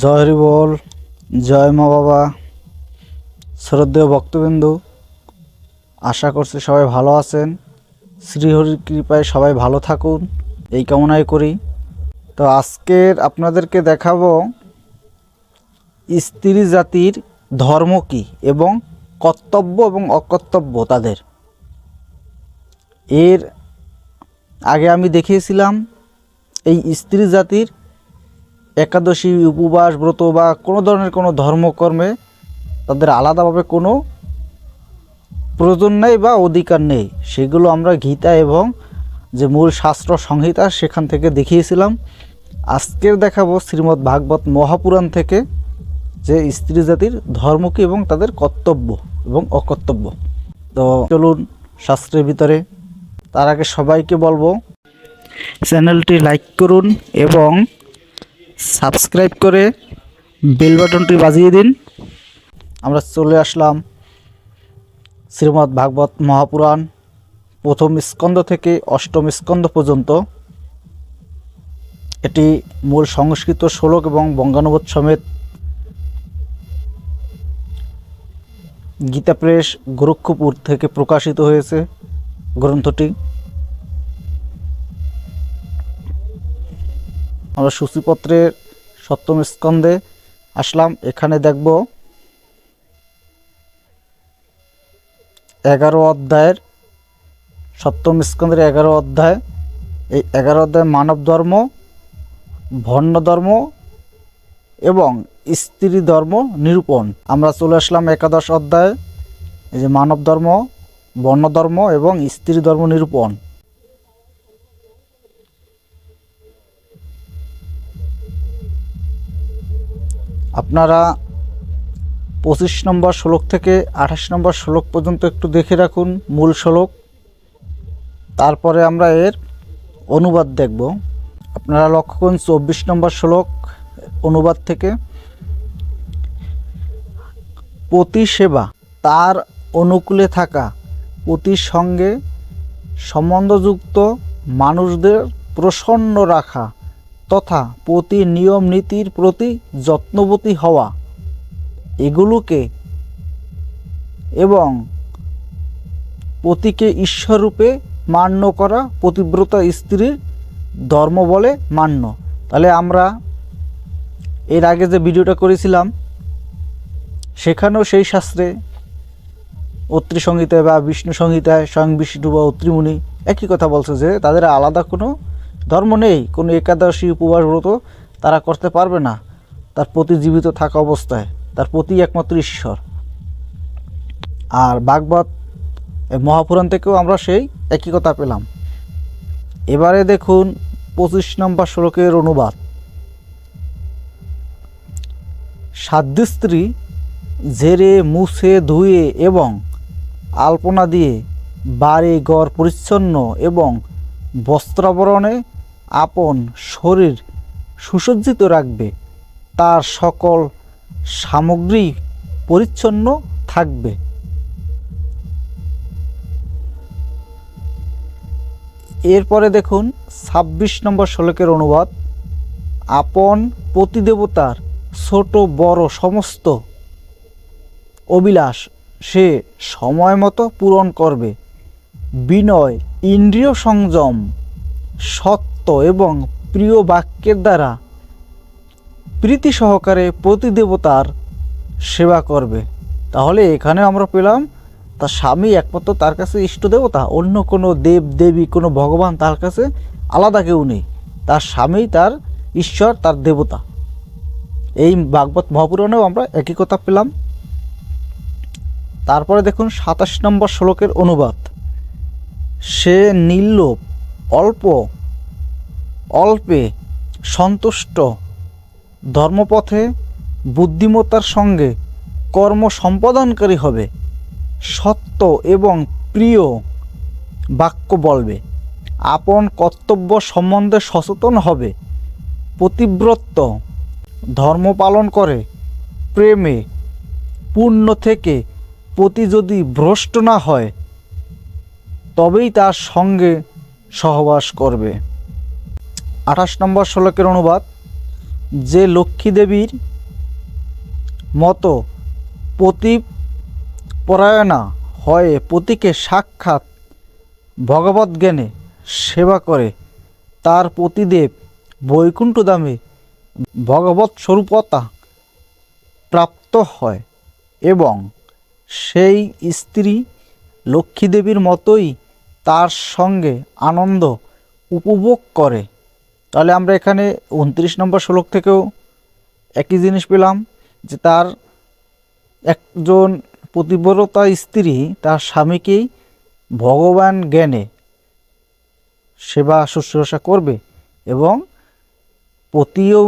জয় হরি বল, জয় মা বাবা, শ্রদ্ধেয় ভক্তবিন্দু, আশা করছি সবাই ভালো আছেন। শ্রীহরির কৃপায় সবাই ভালো থাকুন। এই কামনাই করি। তো আজকের আপনাদেরকে দেখাবো, স্ত্রী জাতির ধর্ম কী এবং কর্তব্য এবং অকর্তব্য তাদের। এর আগে আমি দেখিয়েছিলাম, এই স্ত্রী জাতির একাদশী, উপবাস, ব্রত বা কোনো ধরনের কোনো ধর্মকর্মে তাদের আলাদাভাবে কোনো প্রয়োজন নেই বা অধিকার নেই। সেগুলো আমরা গীতা এবং যে মূল শাস্ত্র সংহিতা সেখান থেকে দেখিয়েছিলাম। আজকের দেখাবো শ্রীমদ্ ভাগবত মহাপুরাণ থেকে যে স্ত্রী জাতির ধর্ম কী এবং তাদের কর্তব্য এবং অকর্তব্য। তো চলুন শাস্ত্রের ভিতরে তার আগে সবাইকে বলব, চ্যানেলটি লাইক করুন এবং সাবস্ক্রাইব করে বেল বাটনটি বাজিয়ে দিন। আমরা চলে আসলাম শ্রীমদ্ ভাগবত মহাপুরাণ, প্রথম স্কন্দ থেকে অষ্টম স্কন্দ পর্যন্ত। এটি মূল সংস্কৃত শ্লোক এবং বঙ্গানুবাদ সমেত। গীতা প্রেস গোরক্ষপুর থেকে প্রকাশিত হয়েছে। গ্রন্থটি আমরা সূচিপত্রের সপ্তম স্কন্ধে আসলাম। এখানে দেখব এগারো অধ্যায়ের, সপ্তম স্কন্ধের এগারো অধ্যায়। এই এগারো অধ্যায় মানব ধর্ম ভণ্ড ধর্ম এবং স্ত্রী ধর্ম নিরূপণ। আমরা চলে আসলাম একাদশ অধ্যায়। এই যে মানব ধর্ম, বর্ণ ধর্ম এবং স্ত্রী ধর্ম নিরূপণ। আপনারা পঁচিশ নম্বর শ্লোক থেকে আঠাশ নম্বর শ্লোক পর্যন্ত একটু দেখে রাখুন মূল শ্লোক। তারপরে আমরা এর অনুবাদ দেখব। আপনারা লক্ষ্য করুন চব্বিশ নম্বর শ্লোক অনুবাদ থেকে। পতি সেবা তার অনুকূলে থাকা পতির সঙ্গে সম্বন্ধযুক্ত মানুষদের প্রসন্ন রাখা তথা প্রতি নিয়ম নীতির প্রতি যত্নবতী হওয়া। এগুলোকে এবং পতিকে ঈশ্বররূপে মান্য করা পতিব্রতা স্ত্রীর ধর্ম বলে মান্য। তাহলে আমরা এর আগে যে ভিডিওটা করেছিলাম, সেখানেও সেই শাস্ত্রে অত্রি সংহিতায় বা বিষ্ণু সংহিতায় স্বয়ং বিষ্ণু বা অত্রিমুনি একই কথা বলছে যে তাদের আলাদা কোনো ধর্ম নেই, কোনো একাদশী উপবাস ব্রত তারা করতে পারবে না। তার প্রতি জীবিত থাকা অবস্থায়, তার প্রতি একমাত্র ঈশ্বর। আর বাগবত মহাপুরাণ থেকেও আমরা সেই একই কথা পেলাম। এবারে দেখুন পঁচিশ নম্বর শ্লোকের অনুবাদ। সাধ্য স্ত্রী ঝেড়ে মুছে, ধুয়ে এবং আলপনা দিয়ে বাড়ি ঘর পরিচ্ছন্ন এবং বস্ত্রাবরণে আপন শরীর সুসজ্জিত রাখবে। তার সকল সামগ্রী পরিচ্ছন্ন থাকবে। এরপরে দেখুন ছাব্বিশ নম্বর শ্লোকের অনুবাদ। আপন প্রতিদেবতার ছোট বড় সমস্ত অবিলাস সে সময় মতো পূরণ করবে। বিনয় ইন্দ্রিয় সংযম, সত্য এবং প্রিয় বাক্যের দ্বারা প্রীতি সহকারে প্রতিদেবতার সেবা করবে। তাহলে এখানে আমরা পেলাম, তার স্বামী একমাত্র তার কাছে ইষ্ট দেবতা, অন্য কোনো দেব, দেবী, কোনো ভগবান তার কাছে আলাদা কেউ নেই। তার স্বামী, তার ঈশ্বর, তার দেবতা। এই ভাগবত মহাপুরাণেও আমরা একই কথা পেলাম। তারপরে দেখুন সাতাশ নম্বর শ্লোকের অনুবাদ। সে নির্লোভ, অল্প, অল্পে সন্তুষ্ট। ধর্মপথে বুদ্ধিমত্তার সঙ্গে কর্ম সম্পাদনকারী হবে। সত্য এবং প্রিয় বাক্য বলবে। আপন কর্তব্য সম্বন্ধে সচেতন হবে। প্রতিব্রত ধর্ম পালন করে। প্রেমে পূর্ণ থেকে প্রতি যদি ভ্রষ্ট না হয় তবেই তার সঙ্গে সহবাস করবে। আঠাশ নম্বর শ্লোকের অনুবাদ, যে লক্ষ্মী দেবীর মতো পতি পরায়ণা হয়ে পতিকে সাক্ষাৎ ভগবত জ্ঞানে সেবা করে, তার পতিদেব বৈকুণ্ঠ দামে ভগবত স্বরূপতা প্রাপ্ত হয় এবং সেই স্ত্রী লক্ষ্মীদেবীর মতোই তার সঙ্গে আনন্দ উপভোগ করে। তাহলে আমরা এখানে উনত্রিশ নম্বর শ্লোক থেকেও একই জিনিস পেলাম যে তার একজন পতিব্রতা স্ত্রী তার স্বামীকেই ভগবান জ্ঞানে সেবা শুশ্রূষা করবে এবং পতিও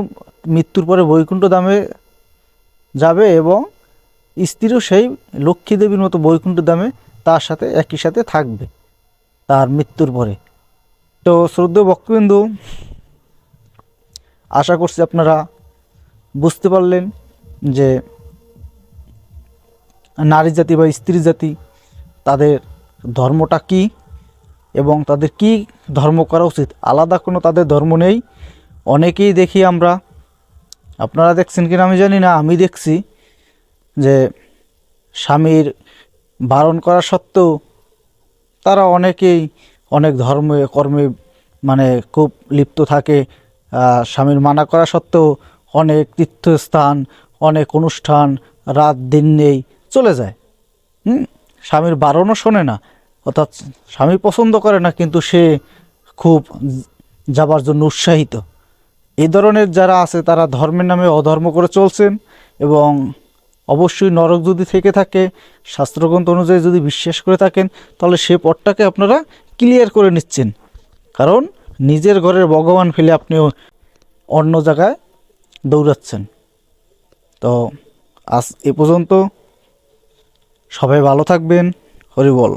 মৃত্যুর পরে বৈকুণ্ঠ দামে যাবে এবং স্ত্রীও সেই লক্ষ্মী দেবীর মতো বৈকুণ্ঠ দামে তার সাথে একই সাথে থাকবে। তার মৃত্যুর পরে। তো শ্রদ্ধেয় ভক্তবিন্দু, আশা করছি আপনারা বুঝতে পারলেন যে নারী জাতি বা স্ত্রী জাতি তাদের ধর্মটা কি এবং তাদের কি ধর্ম করা উচিত? আলাদা কোনো তাদের ধর্ম নেই। অনেকেই দেখি আমরা, আপনারা দেখছেন কিনা আমি জানি না, আমি দেখছি যে স্বামীর বারণ করা সত্ত্বেও তারা অনেকেই অনেক ধর্মে, কর্মে মানে খুব লিপ্ত থাকে। স্বামীর মানা করা সত্ত্বেও অনেক তীর্থস্থান, অনেক অনুষ্ঠান রাত দিন নেই চলে যায়। হুম? স্বামীর বারণও শোনে না, অর্থাৎ স্বামী পছন্দ করে না, কিন্তু সে খুব যাবার জন্য উৎসাহিত। এই ধরনের যারা আছে, তারা ধর্মের নামে অধর্ম করে চলছেন এবং অবশ্যই নরক যদি থেকে থাকে, শাস্ত্রগ্রন্থ অনুযায়ী যদি বিশ্বাস করে থাকেন, তাহলে সে পথটাকে আপনারা ক্লিয়ার করে নিচ্ছেন। কারণ নিজের ঘরের ভগবান ফেলে আপনিও অন্য জায়গায় দৌড়াচ্ছেন। তো আজ এ পর্যন্ত সবাই ভালো থাকবেন। হরি বল।